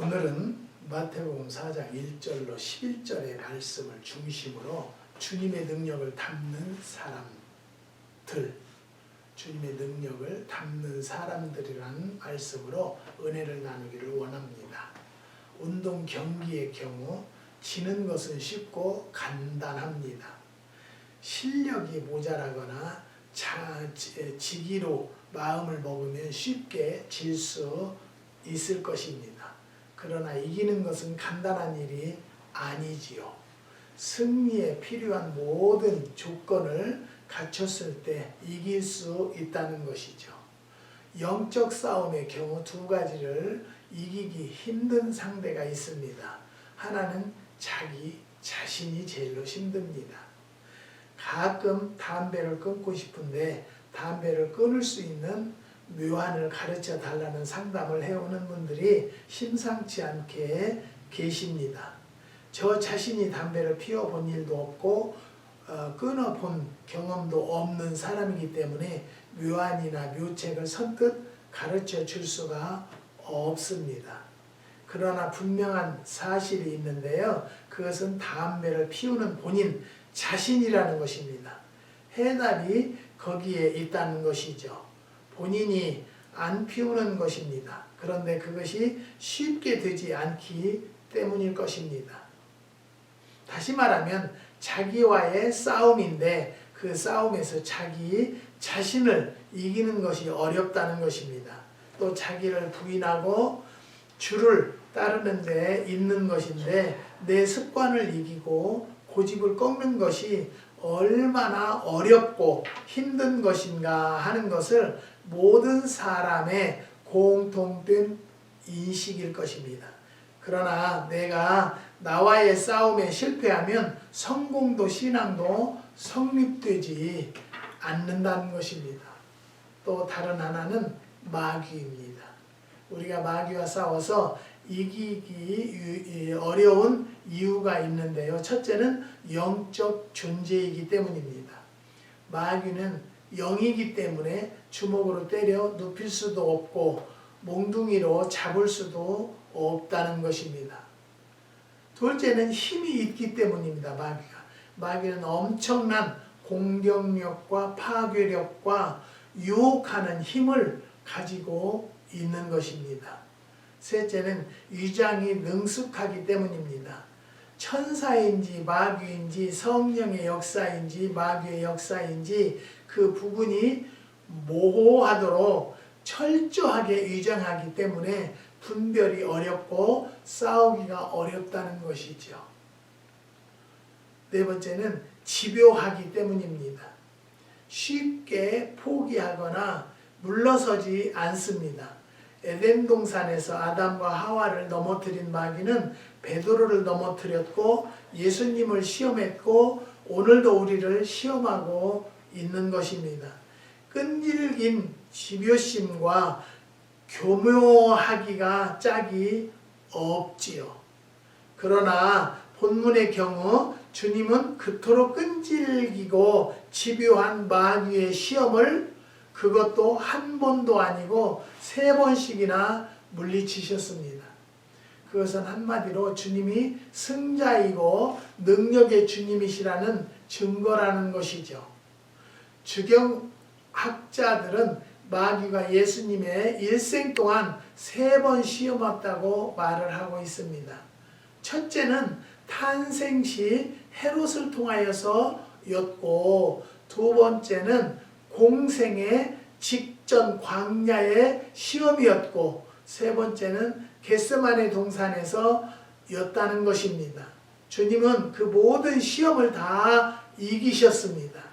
오늘은 마태복음 4장 1절로 11절의 말씀을 중심으로 주님의 능력을 담는 사람들, 주님의 능력을 담는 사람들이라는 말씀으로 은혜를 나누기를 원합니다. 운동 경기의 경우 지는 것은 쉽고 간단합니다. 실력이 모자라거나 자, 지- 지기로 마음을 먹으면 쉽게 질 수 있을 것입니다. 그러나 이기는 것은 간단한 일이 아니지요. 승리에 필요한 모든 조건을 갖췄을 때 이길 수 있다는 것이죠. 영적 싸움의 경우 두 가지를 이기기 힘든 상대가 있습니다. 하나는 자기 자신이 제일로 힘듭니다. 가끔 담배를 끊고 싶은데 담배를 끊을 수 있는 묘안을 가르쳐 달라는 상담을 해오는 분들이 심상치 않게 계십니다. 저 자신이 담배를 피워본 일도 없고 어, 끊어본 경험도 없는 사람이기 때문에 묘안이나 묘책을 선뜻 가르쳐 줄 수가 없습니다. 그러나 분명한 사실이 있는데요. 그것은 담배를 피우는 본인 자신이라는 것입니다. 해답이 거기에 있다는 것이죠. 본인이 안 피우는 것입니다. 그런데 그것이 쉽게 되지 않기 때문일 것입니다. 다시 말하면 자기와의 싸움인데 그 싸움에서 자기 자신을 이기는 것이 어렵다는 것입니다. 또 자기를 부인하고 주를 따르는 데 있는 것인데 내 습관을 이기고 고집을 꺾는 것이 얼마나 어렵고 힘든 것인가 하는 것을 모든 사람의 공통된 인식일 것입니다. 그러나 내가 나와의 싸움에 실패하면 성공도 신앙도 성립되지 않는다는 것입니다. 또 다른 하나는 마귀입니다. 우리가 마귀와 싸워서 이기기 유- 어려운 이유가 있는데요. 첫째는 영적 존재이기 때문입니다. 마귀는 영이기 때문에 주먹으로 때려 눕힐 수도 없고 몽둥이로 잡을 수도 없다는 것입니다. 둘째는 힘이 있기 때문입니다. 마귀가. 마귀는 엄청난 공격력과 파괴력과 유혹하는 힘을 가지고 있는 것입니다. 셋째는 위장이 능숙하기 때문입니다. 천사인지 마귀인지 성령의 역사인지 마귀의 역사인지 그 부분이 모호하도록 철저하게 위장하기 때문에 분별이 어렵고 싸우기가 어렵다는 것이죠. 네 번째는 집요하기 때문입니다. 쉽게 포기하거나 물러서지 않습니다. 에덴 동산에서 아담과 하와를 넘어뜨린 마귀는 베드로를 넘어뜨렸고 예수님을 시험했고 오늘도 우리를 시험하고 있는 것입니다. 끈질긴 집요심과 교묘하기가 짝이 없지요. 그러나 본문의 경우 주님은 그토록 끈질기고 집요한 마귀의 시험을 그것도 한 번도 아니고 세 번씩이나 물리치셨습니다. 그것은 한마디로 주님이 승자이고 능력의 주님이시라는 증거라는 것이죠. 주경학자들은 마귀가 예수님의 일생 동안 세 번 시험 왔다고 말을 하고 있습니다. 첫째는 탄생 시 헤롯을 통하여서였고 두 번째는 공생의 직전 광야의 시험이었고 세 번째는 겟세마네 동산에서 였다는 것입니다. 주님은 그 모든 시험을 다 이기셨습니다.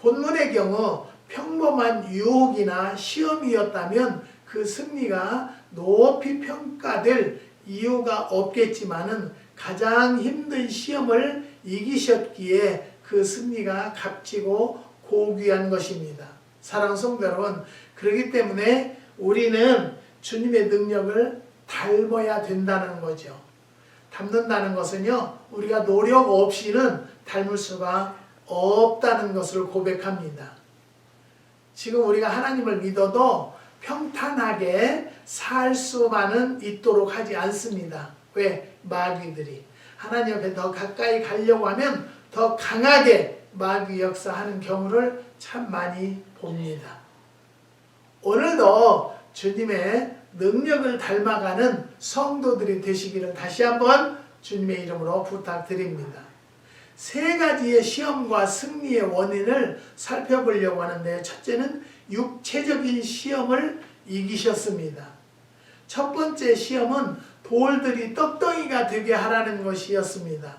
본문의 경우 평범한 유혹이나 시험이었다면 그 승리가 높이 평가될 이유가 없겠지만은 가장 힘든 시험을 이기셨기에 그 승리가 값지고 고귀한 것입니다. 사랑 성도 여러분, 그렇기 때문에 우리는 주님의 능력을 닮아야 된다는 거죠. 닮는다는 것은요, 우리가 노력 없이는 닮을 수가 없다는 것을 고백합니다. 지금 우리가 하나님을 믿어도 평탄하게 살 수만은 있도록 하지 않습니다. 왜? 마귀들이. 하나님 앞에 더 가까이 가려고 하면 더 강하게 마귀 역사하는 경우를 참 많이 봅니다. 오늘도 주님의 능력을 닮아가는 성도들이 되시기를 다시 한번 주님의 이름으로 부탁드립니다. 세 가지의 시험과 승리의 원인을 살펴보려고 하는데 첫째는 육체적인 시험을 이기셨습니다. 첫 번째 시험은 돌들이 떡덩이가 되게 하라는 것이었습니다.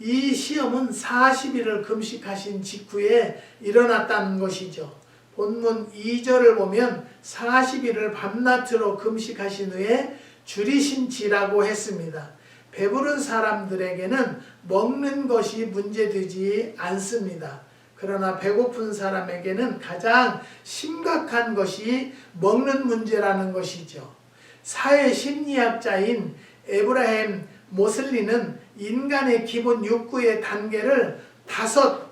이 시험은 40일을 금식하신 직후에 일어났다는 것이죠. 본문 2절을 보면 40일을 밤낮으로 금식하신 후에 줄이신지라고 했습니다. 배부른 사람들에게는 먹는 것이 문제되지 않습니다. 그러나 배고픈 사람에게는 가장 심각한 것이 먹는 문제라는 것이죠. 사회 심리학자인 에브라햄 모슬리는 인간의 기본 욕구의 단계를 다섯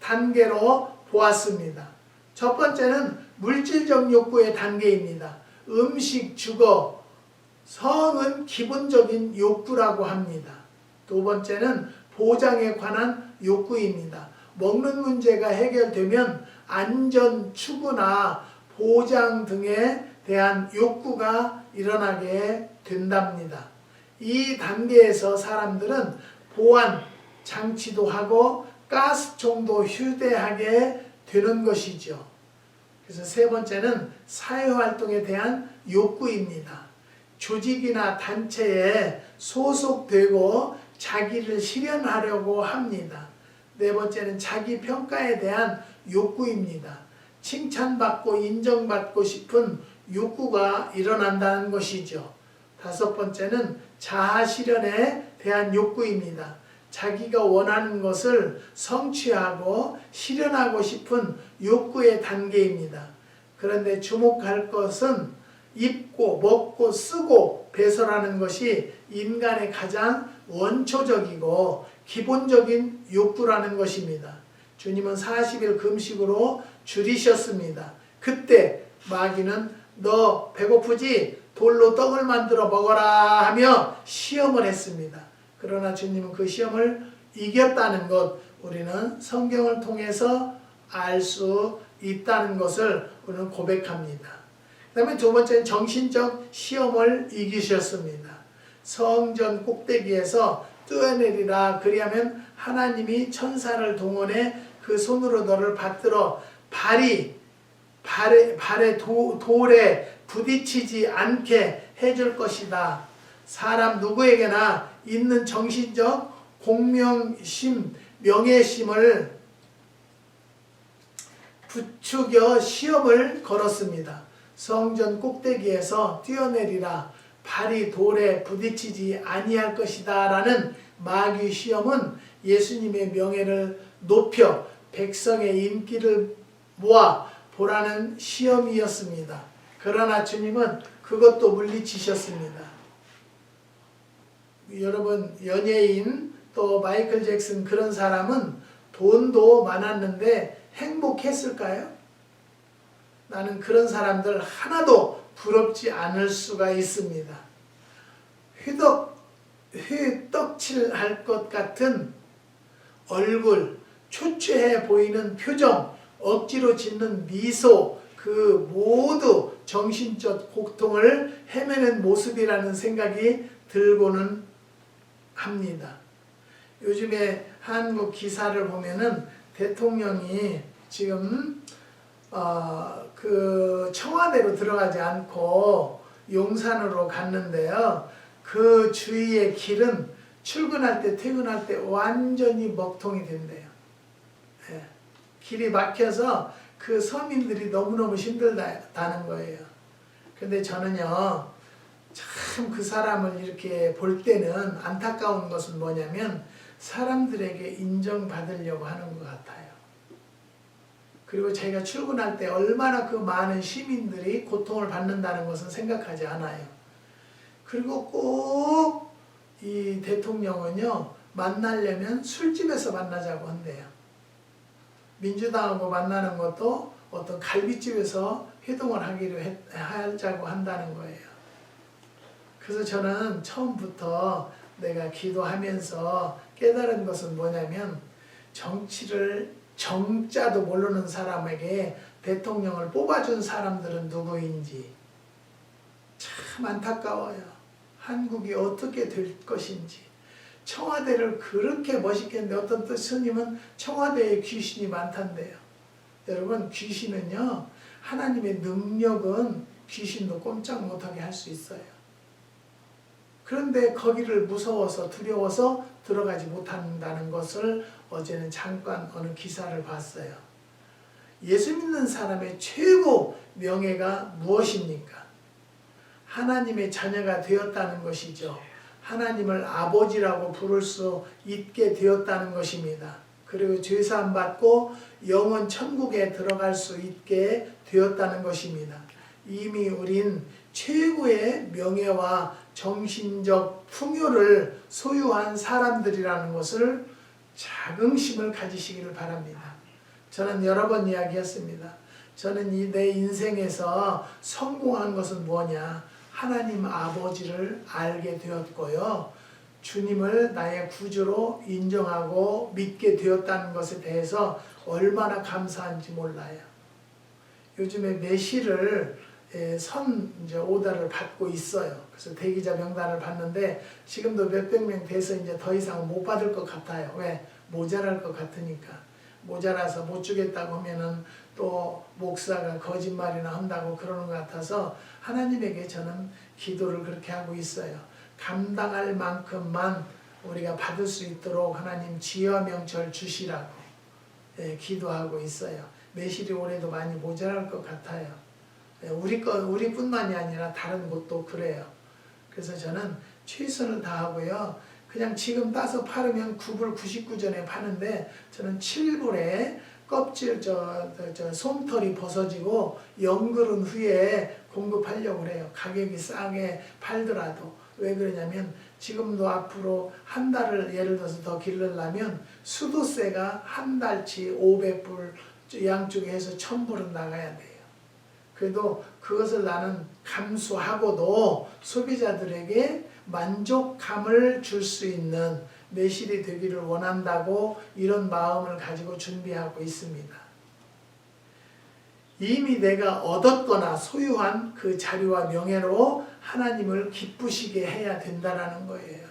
단계로 보았습니다. 첫 번째는 물질적 욕구의 단계입니다. 음식, 주거, 성은 기본적인 욕구라고 합니다. 두 번째는 보장에 관한 욕구입니다. 먹는 문제가 해결되면 안전, 추구나 보장 등에 대한 욕구가 일어나게 된답니다. 이 단계에서 사람들은 보안 장치도 하고 가스총도 휴대하게 되는 것이죠. 그래서 세 번째는 사회활동에 대한 욕구입니다. 조직이나 단체에 소속되고 자기를 실현하려고 합니다. 네 번째는 자기 평가에 대한 욕구입니다. 칭찬받고 인정받고 싶은 욕구가 일어난다는 것이죠. 다섯 번째는 자아 실현에 대한 욕구입니다. 자기가 원하는 것을 성취하고 실현하고 싶은 욕구의 단계입니다. 그런데 주목할 것은 입고 먹고 쓰고 배설하는 것이 인간의 가장 원초적이고 기본적인 욕구라는 것입니다. 주님은 40일 금식으로 줄이셨습니다. 그때 마귀는 너 배고프지? 돌로 떡을 만들어 먹어라 하며 시험을 했습니다. 그러나 주님은 그 시험을 이겼다는 것 우리는 성경을 통해서 알 수 있다는 것을 우리는 고백합니다. 그 다음에 두 번째는 정신적 시험을 이기셨습니다. 성전 꼭대기에서 뛰어내리라 그리하면 하나님이 천사를 동원해 그 손으로 너를 받들어 발이 발에, 발에 도, 돌에 부딪히지 않게 해줄 것이다. 사람 누구에게나 있는 정신적 공명심, 명예심을 부추겨 시험을 걸었습니다. 성전 꼭대기에서 뛰어내리라 발이 돌에 부딪히지 아니할 것이다 라는 마귀 시험은 예수님의 명예를 높여 백성의 인기를 모아 보라는 시험이었습니다. 그러나 주님은 그것도 물리치셨습니다. 여러분 연예인 또 마이클 잭슨 그런 사람은 돈도 많았는데 행복했을까요? 나는 그런 사람들 하나도 부럽지 않을 수가 있습니다. 휘덕 휘떡칠 할 것 같은 얼굴, 초췌해 보이는 표정, 억지로 짓는 미소, 그 모두 정신적 고통을 헤매는 모습이라는 생각이 들고는 합니다. 요즘에 한국 기사를 보면은 대통령이 지금 어, 그 청와대로 들어가지 않고 용산으로 갔는데요. 그 주위의 길은 출근할 때 퇴근할 때 완전히 먹통이 된대요. 예. 길이 막혀서 그 서민들이 너무너무 힘들다는 거예요. 근데 저는요, 참 그 사람을 이렇게 볼 때는 안타까운 것은 뭐냐면 사람들에게 인정받으려고 하는 것 같아요. 그리고 자기가 출근할 때 얼마나 그 많은 시민들이 고통을 받는다는 것은 생각하지 않아요. 그리고 꼭 이 대통령은요, 만나려면 술집에서 만나자고 한대요. 민주당하고 만나는 것도 어떤 갈비집에서 회동을 하기로 했, 하자고 한다는 거예요. 그래서 저는 처음부터 내가 기도하면서 깨달은 것은 뭐냐면 정치를 정자도 모르는 사람에게 대통령을 뽑아준 사람들은 누구인지 참 안타까워요. 한국이 어떻게 될 것인지. 청와대를 그렇게 멋있게 했는데 어떤 또 스님은 청와대에 귀신이 많단데요. 여러분 귀신은요 하나님의 능력은 귀신도 꼼짝 못하게 할 수 있어요. 그런데 거기를 무서워서 두려워서 들어가지 못한다는 것을 어제는 잠깐 어느 기사를 봤어요. 예수 믿는 사람의 최고 명예가 무엇입니까? 하나님의 자녀가 되었다는 것이죠. 하나님을 아버지라고 부를 수 있게 되었다는 것입니다. 그리고 죄사함 받고 영원 천국에 들어갈 수 있게 되었다는 것입니다. 이미 우린 최고의 명예와 정신적 풍요를 소유한 사람들이라는 것을 자긍심을 가지시기를 바랍니다. 저는 여러 번 이야기했습니다. 저는 이 내 인생에서 성공한 것은 뭐냐? 하나님 아버지를 알게 되었고요. 주님을 나의 구주로 인정하고 믿게 되었다는 것에 대해서 얼마나 감사한지 몰라요. 요즘에 메시를 예, 선 이제 오다를 받고 있어요. 그래서 대기자 명단을 받는데 지금도 몇백 명 돼서 이제 더 이상 못 받을 것 같아요. 왜? 모자랄 것 같으니까. 모자라서 못 주겠다고 하면은 또 목사가 거짓말이나 한다고 그러는 것 같아서 하나님에게 저는 기도를 그렇게 하고 있어요. 감당할 만큼만 우리가 받을 수 있도록 하나님 지혜와 명철 주시라고 예, 기도하고 있어요. 매실이 올해도 많이 모자랄 것 같아요. 예, 우리 것 우리뿐만이 아니라 다른 곳도 그래요. 그래서 저는 최선을 다하고요. 그냥 지금 따서 팔으면 9불 99전에 파는데 저는 7불에 껍질 저, 저, 저 솜털이 벗어지고 연그른 후에 공급하려고 그래요. 가격이 싸게 팔더라도 왜 그러냐면 지금도 앞으로 한 달을 예를 들어서 더 기르려면 수도세가 한 달치 500불 양쪽에 해서 1000불은 나가야 돼요. 그래도 그것을 나는 감수하고도 소비자들에게 만족감을 줄 수 있는 매실이 되기를 원한다고 이런 마음을 가지고 준비하고 있습니다. 이미 내가 얻었거나 소유한 그 자리와 명예로 하나님을 기쁘시게 해야 된다라는 거예요.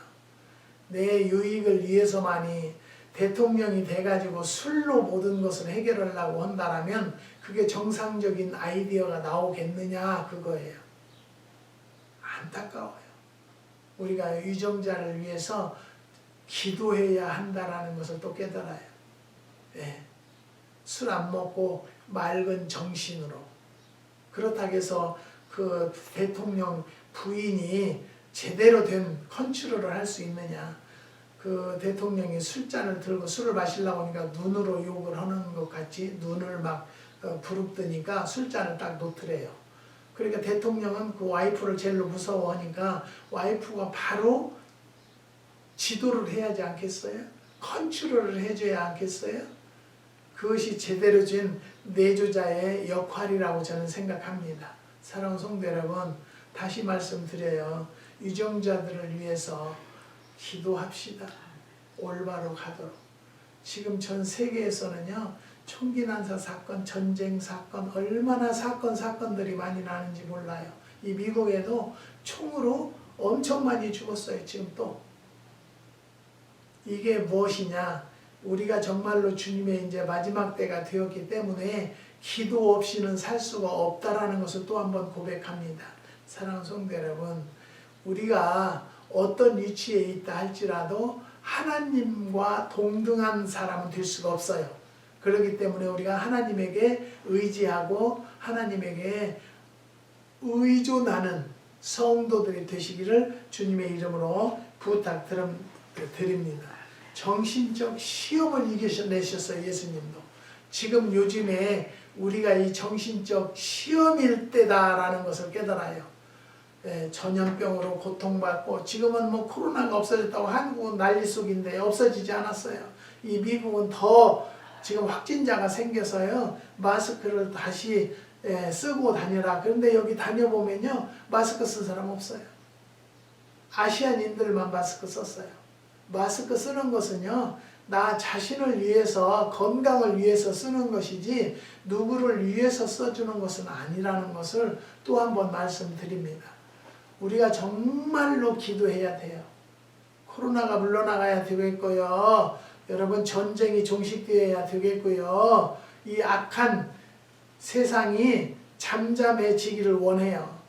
내 유익을 위해서만이 대통령이 돼가지고 술로 모든 것을 해결하려고 한다면 그게 정상적인 아이디어가 나오겠느냐 그거예요. 안타까워요. 우리가 유정자를 위해서 기도해야 한다라는 것을 또 깨달아요. 예. 술안 먹고 맑은 정신으로. 그렇다고 해서 그 대통령 부인이 제대로 된 컨트롤을 할 수 있느냐. 그 대통령이 술잔을 들고 술을 마시려고 하니까 눈으로 욕을 하는 것 같이 눈을 막 어, 부릅뜨니까 술잔을 딱 놓더래요. 그러니까 대통령은 그 와이프를 제일 무서워하니까 와이프가 바로 지도를 해야지 않겠어요? 컨트롤을 해줘야 않겠어요? 그것이 제대로 진 내조자의 역할이라고 저는 생각합니다. 사랑하는 성도 여러분, 다시 말씀드려요. 유정자들을 위해서 기도합시다. 올바로 가도록. 지금 전 세계에서는요, 총기 난사 사건, 전쟁 사건, 얼마나 사건, 사건들이 많이 나는지 몰라요. 이 미국에도 총으로 엄청 많이 죽었어요, 지금 또. 이게 무엇이냐? 우리가 정말로 주님의 이제 마지막 때가 되었기 때문에 기도 없이는 살 수가 없다라는 것을 또 한 번 고백합니다. 사랑하는 성도 여러분, 우리가 어떤 위치에 있다 할지라도 하나님과 동등한 사람은 될 수가 없어요. 그렇기 때문에 우리가 하나님에게 의지하고 하나님에게 의존하는 성도들이 되시기를 주님의 이름으로 부탁드립니다. 정신적 시험을 이겨내셨어요, 예수님도. 지금 요즘에 우리가 이 정신적 시험일 때다라는 것을 깨달아요. 예, 전염병으로 고통받고 지금은 뭐 코로나가 없어졌다고 한국은 난리 속인데 없어지지 않았어요. 이 미국은 더 지금 확진자가 생겨서요 마스크를 다시 예, 쓰고 다녀라. 그런데 여기 다녀보면요. 마스크 쓴 사람 없어요. 아시안인들만 마스크 썼어요. 마스크 쓰는 것은요. 나 자신을 위해서 건강을 위해서 쓰는 것이지 누구를 위해서 써주는 것은 아니라는 것을 또 한 번 말씀드립니다. 우리가 정말로 기도해야 돼요. 코로나가 물러나가야 되겠고요. 여러분 전쟁이 종식되어야 되겠고요. 이 악한 세상이 잠잠해지기를 원해요.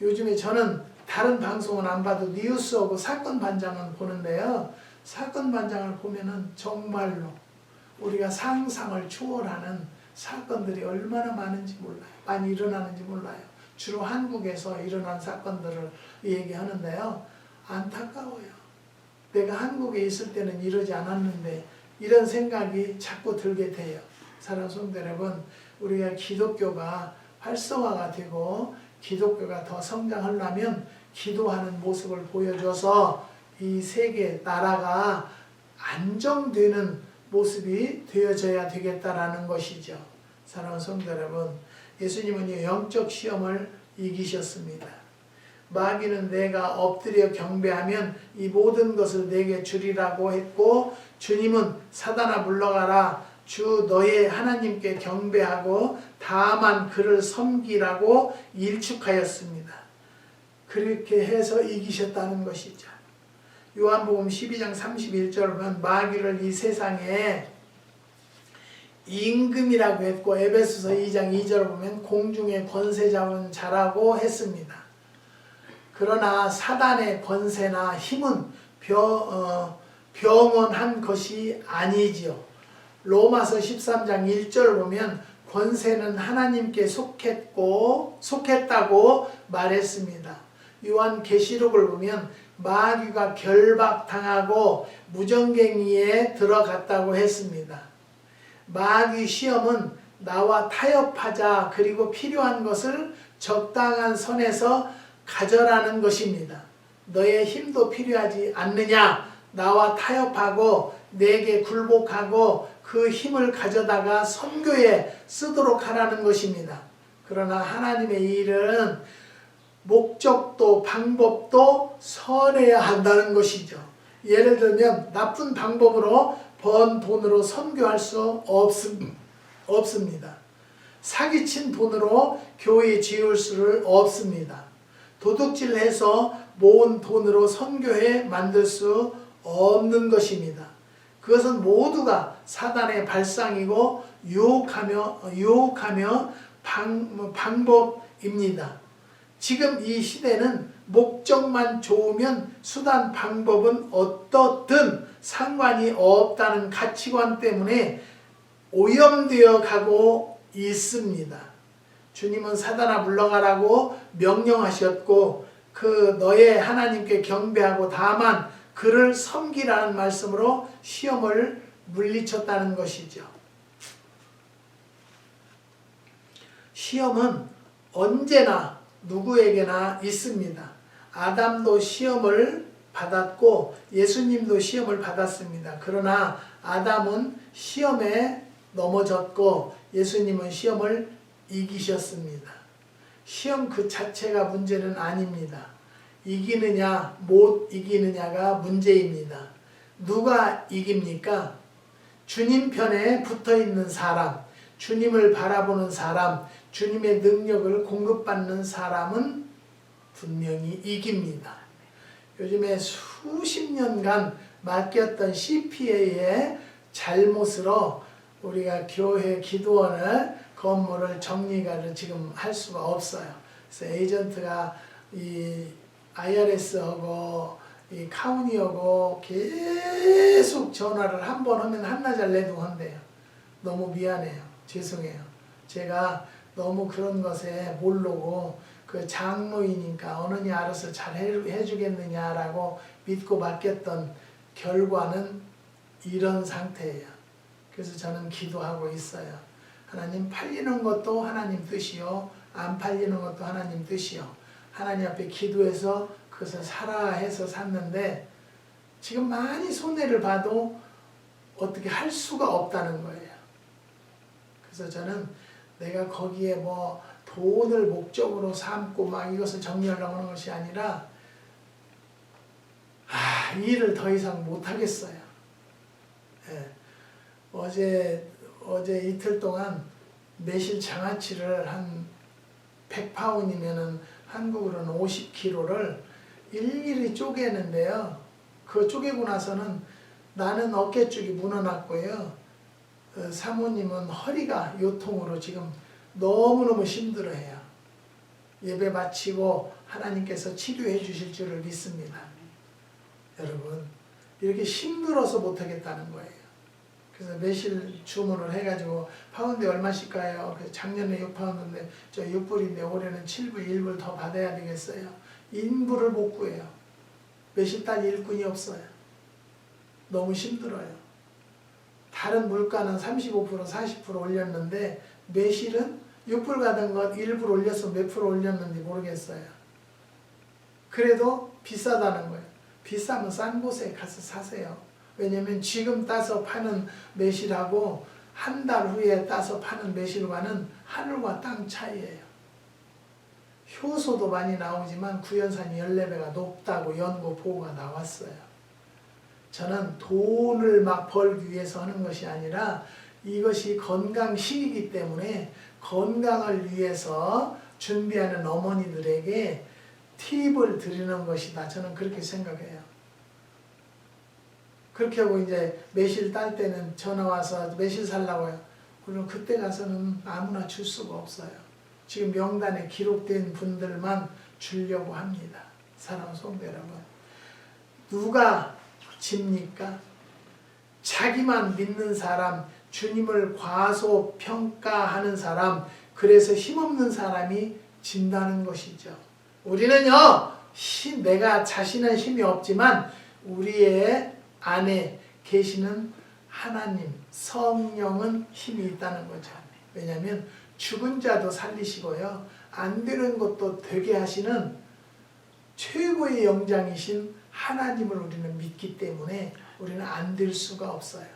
요즘에 저는 다른 방송은 안 봐도 뉴스하고 사건 반장은 보는데요. 사건 반장을 보면은 정말로 우리가 상상을 초월하는 사건들이 얼마나 많은지 몰라요. 많이 일어나는지 몰라요. 주로 한국에서 일어난 사건들을 얘기하는데요. 안타까워요. 내가 한국에 있을 때는 이러지 않았는데 이런 생각이 자꾸 들게 돼요. 사랑하는 성도 여러분, 우리가 기독교가 활성화가 되고 기독교가 더 성장하려면 기도하는 모습을 보여줘서 이 세계 나라가 안정되는 모습이 되어져야 되겠다라는 것이죠. 사랑하는 성도 여러분, 예수님은 영적 시험을 이기셨습니다. 마귀는 내가 엎드려 경배하면 이 모든 것을 내게 주리라고 했고 주님은 사단아 물러가라 주 너의 하나님께 경배하고 다만 그를 섬기라고 일축하였습니다. 그렇게 해서 이기셨다는 것이죠. 요한복음 12장 31절 보면 마귀를 이 세상에 임금이라고 했고 에베소서 2장 2절 보면 공중의 권세 잡은 자라고 했습니다. 그러나 사단의 권세나 힘은 병, 어, 병원한 것이 아니지요. 로마서 13장 1절 보면 권세는 하나님께 속했고 속했다고 말했습니다. 요한 계시록을 보면 마귀가 결박당하고 무정갱이에 들어갔다고 했습니다. 마귀 시험은 나와 타협하자 그리고 필요한 것을 적당한 선에서 가져라는 것입니다. 너의 힘도 필요하지 않느냐? 나와 타협하고 내게 굴복하고 그 힘을 가져다가 선교에 쓰도록 하라는 것입니다. 그러나 하나님의 일은 목적도 방법도 선해야 한다는 것이죠. 예를 들면 나쁜 방법으로 번 돈으로 선교할 수 없음, 없습니다. 사기친 돈으로 교회 지을 수를 없습니다. 도둑질해서 모은 돈으로 선교회 만들 수 없는 것입니다. 그것은 모두가 사단의 발상이고 유혹하며 유혹하며 방, 방법입니다. 지금 이 시대는 목적만 좋으면 수단 방법은 어떻든 상관이 없다는 가치관 때문에 오염되어 가고 있습니다. 주님은 사단아 물러가라고 명령하셨고 그 너의 하나님께 경배하고 다만 그를 섬기라는 말씀으로 시험을 물리쳤다는 것이죠. 시험은 언제나 누구에게나 있습니다. 아담도 시험을 받았고 예수님도 시험을 받았습니다. 그러나 아담은 시험에 넘어졌고 예수님은 시험을 이기셨습니다. 시험 그 자체가 문제는 아닙니다. 이기느냐 못 이기느냐가 문제입니다. 누가 이깁니까? 주님 편에 붙어 있는 사람, 주님을 바라보는 사람, 주님의 능력을 공급받는 사람은 분명히 이깁니다. 요즘에 수십 년간 맡겼던 CPA의 잘못으로 우리가 교회 기도원을 건물을 정리가 지금 할 수가 없어요. 그래서 에이전트가 이 IRS하고 이 카운티하고 계속 전화를 한 번 하면 한나절 내도 한대요. 너무 미안해요. 죄송해요. 제가 너무 그런 것에 모르고 그 장로이니까 어느니 알아서 잘 해주겠느냐라고 믿고 맡겼던 결과는 이런 상태예요. 그래서 저는 기도하고 있어요. 하나님 팔리는 것도 하나님 뜻이요. 안 팔리는 것도 하나님 뜻이요. 하나님 앞에 기도해서 그것을 사라 해서 샀는데 지금 많이 손해를 봐도 어떻게 할 수가 없다는 거예요. 그래서 저는 내가 거기에 뭐 돈을 목적으로 삼고 막 이것을 정리하려고 하는 것이 아니라 아, 이 일을 더 이상 못 하겠어요. 예. 어제 어제 이틀 동안 매실 장아찌를 한 100파운이면은 한국으로는 50kg를 일일이 쪼개는데요. 그 쪼개고 나서는 나는 어깨 쪽이 무너났고요. 어, 사모님은 허리가 요통으로 지금 너무너무 힘들어해요. 예배 마치고 하나님께서 치료해 주실 줄을 믿습니다. 여러분 이렇게 힘들어서 못하겠다는 거예요. 그래서 매실 주문을 해가지고 파운드에 얼마씩 가요? 작년에 6파운드인데 저 6불인데 올해는 7불, 1불 더 받아야 되겠어요. 인불을 못 구해요. 매실 딸 일꾼이 없어요. 너무 힘들어요. 다른 물가는 35% 40% 올렸는데 매실은 6불 가던 것 1불 올려서 몇 프로 올렸는지 모르겠어요. 그래도 비싸다는 거예요. 비싸면 싼 곳에 가서 사세요. 왜냐면 지금 따서 파는 매실하고 한 달 후에 따서 파는 매실과는 하늘과 땅 차이예요. 효소도 많이 나오지만 구연산이 14배가 높다고 연구 보고가 나왔어요. 저는 돈을 막 벌기 위해서 하는 것이 아니라 이것이 건강식이기 때문에 건강을 위해서 준비하는 어머니들에게 팁을 드리는 것이다. 저는 그렇게 생각해요. 그렇게 하고 이제 매실 딸 때는 전화 와서 매실 살라고요. 그럼 그때 가서는 아무나 줄 수가 없어요. 지금 명단에 기록된 분들만 주려고 합니다. 사랑 성도 여러분. 누가 집니까? 자기만 믿는 사람, 주님을 과소평가하는 사람, 그래서 힘없는 사람이 진다는 것이죠. 우리는요, 힘, 내가 자신은 힘이 없지만 우리의 안에 계시는 하나님, 성령은 힘이 있다는 거죠. 왜냐하면 죽은 자도 살리시고요, 안 되는 것도 되게 하시는 최고의 영장이신 하나님을 우리는 믿기 때문에 우리는 안 될 수가 없어요.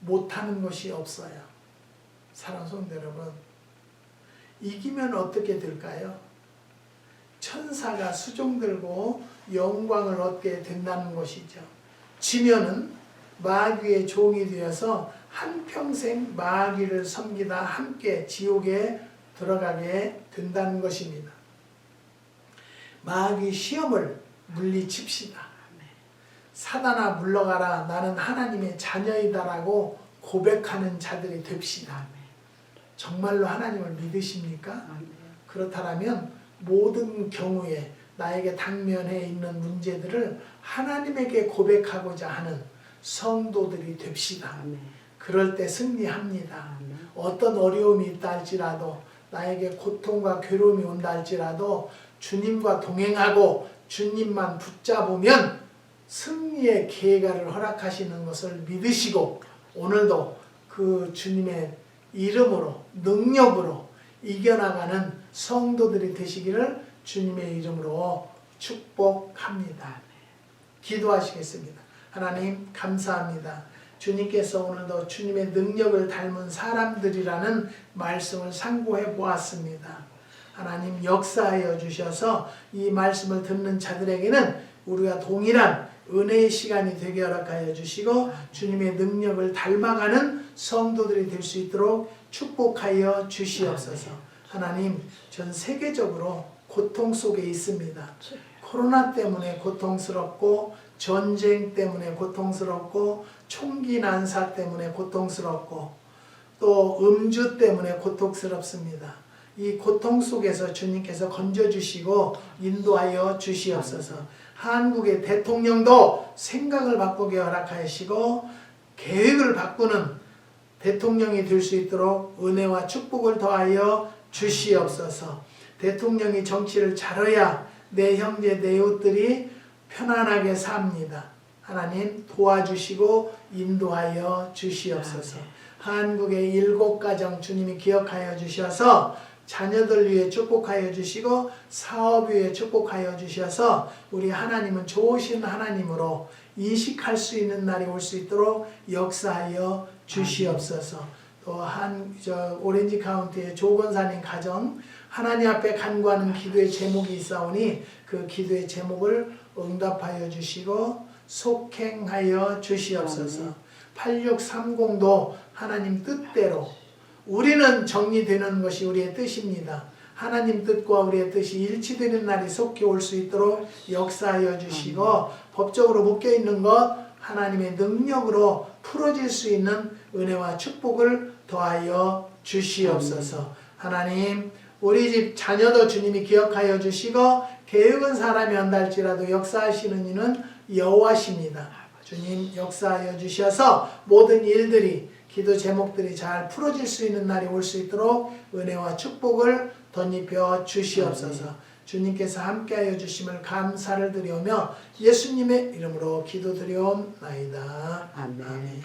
네, 못하는 것이 없어요. 사랑 성도 여러분, 이기면 어떻게 될까요? 천사가 수종 들고 영광을 얻게 된다는 것이죠. 지면은 마귀의 종이 되어서 한평생 마귀를 섬기다 함께 지옥에 들어가게 된다는 것입니다. 마귀 시험을 물리칩시다. 사단아 물러가라 나는 하나님의 자녀이다라고 고백하는 자들이 됩시다. 정말로 하나님을 믿으십니까? 그렇다면 모든 경우에 나에게 당면해 있는 문제들을 하나님에게 고백하고자 하는 성도들이 됩시다. 그럴 때 승리합니다. 어떤 어려움이 있다 할지라도 나에게 고통과 괴로움이 온다 할지라도 주님과 동행하고 주님만 붙잡으면 승리의 계가를 허락하시는 것을 믿으시고 오늘도 그 주님의 이름으로 능력으로 이겨나가는 성도들이 되시기를 주님의 이름으로 축복합니다. 기도하시겠습니다. 하나님 감사합니다. 주님께서 오늘도 주님의 능력을 닮은 사람들이라는 말씀을 상고해 보았습니다. 하나님 역사하여 주셔서 이 말씀을 듣는 자들에게는 우리가 동일한 은혜의 시간이 되게 허락하여 주시고 주님의 능력을 닮아가는 성도들이 될 수 있도록 축복하여 주시옵소서. 하나님 전 세계적으로 고통 속에 있습니다. 코로나 때문에 고통스럽고 전쟁 때문에 고통스럽고 총기 난사 때문에 고통스럽고 또 음주 때문에 고통스럽습니다. 이 고통 속에서 주님께서 건져주시고 인도하여 주시옵소서. 한국의 대통령도 생각을 바꾸게 허락하시고 계획을 바꾸는 대통령이 될 수 있도록 은혜와 축복을 더하여 주시옵소서. 대통령이 정치를 잘해야 내 형제 내 이웃들이 편안하게 삽니다. 하나님 도와주시고 인도하여 주시옵소서. 한국의 일곱 가정 주님이 기억하여 주셔서 자녀들 위해 축복하여 주시고 사업 위해 축복하여 주셔서 우리 하나님은 좋으신 하나님으로 인식할 수 있는 날이 올 수 있도록 역사하여 주시옵소서. 또또한 저 오렌지 카운티의 조건사님 가정 하나님 앞에 간구하는 기도의 제목이 있사오니 그 기도의 제목을 응답하여 주시고 속행하여 주시옵소서. 8630도 하나님 뜻대로 우리는 정리되는 것이 우리의 뜻입니다. 하나님 뜻과 우리의 뜻이 일치되는 날이 속히 올 수 있도록 역사하여 주시고 법적으로 묶여 있는 것 하나님의 능력으로 풀어질 수 있는 은혜와 축복을 더하여 주시옵소서. 하나님 우리 집 자녀도 주님이 기억하여 주시고 계획은 사람이 한달지라도 역사하시는 이는 여호와십니다. 주님 역사하여 주셔서 모든 일들이 기도 제목들이 잘 풀어질 수 있는 날이 올 수 있도록 은혜와 축복을 덧입혀 주시옵소서. 주님께서 함께하여 주심을 감사를 드리오며 예수님의 이름으로 기도드리옵나이다. 아멘. 아멘.